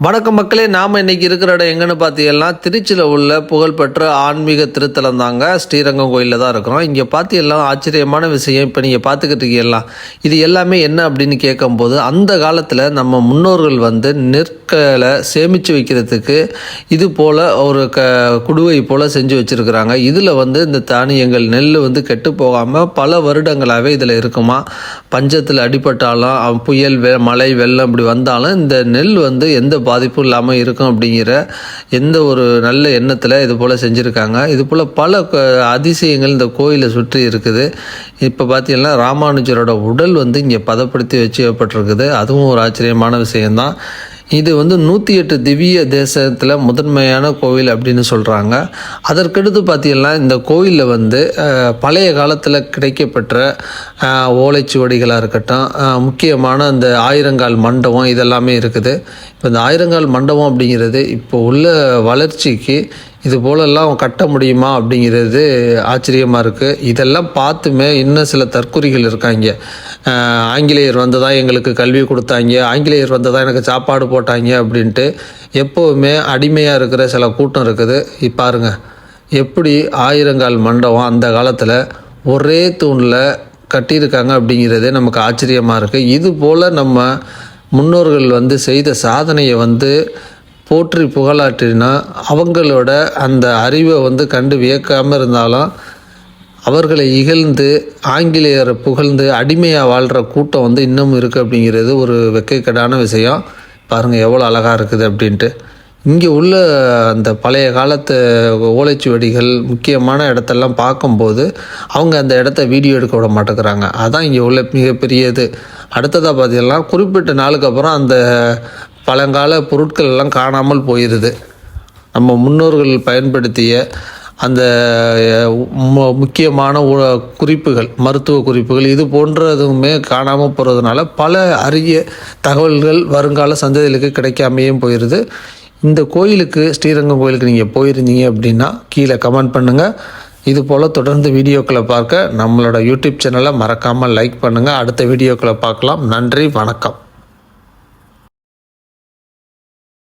வணக்கம் மக்களே நாம் இன்னைக்கு இருக்கிற இடம் எங்கன்னு பார்த்தீங்கன்னா திருச்சியில் உள்ள புகழ்பெற்ற ஆன்மீக திருத்தலம் தாங்க ஸ்ரீரங்கம் கோயிலில் தான் இருக்கிறோம். இங்கே பார்த்தீங்கன்னா ஆச்சரியமான விஷயம் இப்போ நீங்கள் பார்த்துக்கிட்டு இருக்கீங்களா? இது எல்லாமே என்ன அப்படின்னு கேட்கும்போது அந்த காலத்தில் நம்ம முன்னோர்கள் வந்து நெற்களை சேமித்து வைக்கிறதுக்கு இது போல் ஒரு க குடுவை போல் செஞ்சு வச்சுருக்கிறாங்க. இதில் வந்து இந்த தானியங்கள் நெல் வந்து கெட்டு போகாமல் பல வருடங்களாகவே இதில் இருக்குமா? பஞ்சத்தில் அடிபட்டாலும் புயல் வெ மழை வெள்ளம் இப்படி வந்தாலும் இந்த நெல் வந்து எந்த பாதிப்பும் இல்லாமல் இருக்கும் அப்படிங்கிற எந்த ஒரு நல்ல எண்ணத்தில் இது போல் செஞ்சுருக்காங்க. இது போல் பல க- அதிசயங்கள் இந்த கோயிலை சுற்றி இருக்குது. இப்போ பார்த்தீங்கன்னா ராமானுஜரோட உடல் வந்து இங்கே பதப்படுத்தி வச்சுக்கப்பட்டிருக்குது அதுவும் ஒரு ஆச்சரியமான விஷயம்தான். இது வந்து நூற்றி எட்டு திவ்ய தேசத்தில் முதன்மையான கோவில் அப்படின்னு சொல்கிறாங்க அதற்கடுத்து பார்த்தீங்கன்னா இந்த கோயிலில் வந்து பழைய காலத்தில் கிடைக்கப்பெற்ற ஓலைச்சுவடிகளாக இருக்கட்டும் முக்கியமான அந்த ஆயிரங்கால் மண்டபம் இதெல்லாமே இருக்குது. இப்போ இந்த ஆயிரங்கால் மண்டபம் அப்படிங்கிறது இப்போ உள்ள வளர்ச்சிக்கு இது போலெல்லாம் கட்ட முடியுமா அப்படிங்கிறது ஆச்சரியமாக இருக்குது இதெல்லாம் பார்த்துமே இன்னும் சில தற்குறிகள் இருக்காங்க. ஆங்கிலேயர் வந்து தான் எங்களுக்கு கல்வி கொடுத்தாங்க. ஆங்கிலேயர் வந்து தான் எனக்கு சாப்பாடு போட்டாங்க அப்படின்ட்டு எப்போவுமே அடிமையாக இருக்கிற சில கூட்டம் இருக்குது. இப்ப பாருங்க. எப்படி ஆயிரங்கால் மண்டபம் அந்த காலத்தில் ஒரே தூணில் கட்டியிருக்காங்க அப்படிங்கிறதே நமக்கு ஆச்சரியமாக இருக்குது இது போல் நம்ம முன்னோர்கள் வந்து செய்த சாதனையை வந்து போற்றி புகழாற்றினா அவங்களோட அந்த அறிவை வந்து கண்டு வியக்காமல் இருந்தாலும் அவர்களை இகழ்ந்து ஆங்கிலேயரை புகழ்ந்து அடிமையாக வாழ்கிற கூட்டம் வந்து இன்னமும் இருக்குது அப்படிங்கிறது ஒரு வெக்கைக்கடான விஷயம். பாருங்கள் எவ்வளோ அழகாக இருக்குது அப்படின்ட்டு. இங்கே உள்ள அந்த பழைய காலத்து ஓலைச்சுவடிகள் முக்கியமான இடத்தெல்லாம் பார்க்கும்போது அவங்க அந்த இடத்த வீடியோ எடுக்க விட மாட்டேங்கிறாங்க. அதான் இங்கே உள்ள மிகப்பெரிய இது அடுத்ததாக பார்த்தீங்கன்னா குறிப்பிட்ட நாளுக்கு அப்புறம் அந்த பழங்கால பொருட்கள் எல்லாம் காணாமல் போயிடுது நம்ம முன்னோர்கள் பயன்படுத்திய அந்த மு- முக்கியமான உ- குறிப்புகள் மருத்துவ குறிப்புகள் இது போன்றதுமே காணாமல் போகிறதுனால பல அரிய தகவல்கள் வருங்கால சந்ததிகளுக்கு கிடைக்காமையும் போயிடுது இந்த கோயிலுக்கு ஸ்ரீரங்கம் கோயிலுக்கு நீங்கள் போயிருந்தீங்க அப்படின்னா கீழே கமெண்ட் பண்ணுங்கள் இது போல் தொடர்ந்து வீடியோக்களை பார்க்க நம்மளோட யூடியூப் சேனலை மறக்காமல் லைக் பண்ணுங்கள் அடுத்த வீடியோக்களை பார்க்கலாம். நன்றி வணக்கம்.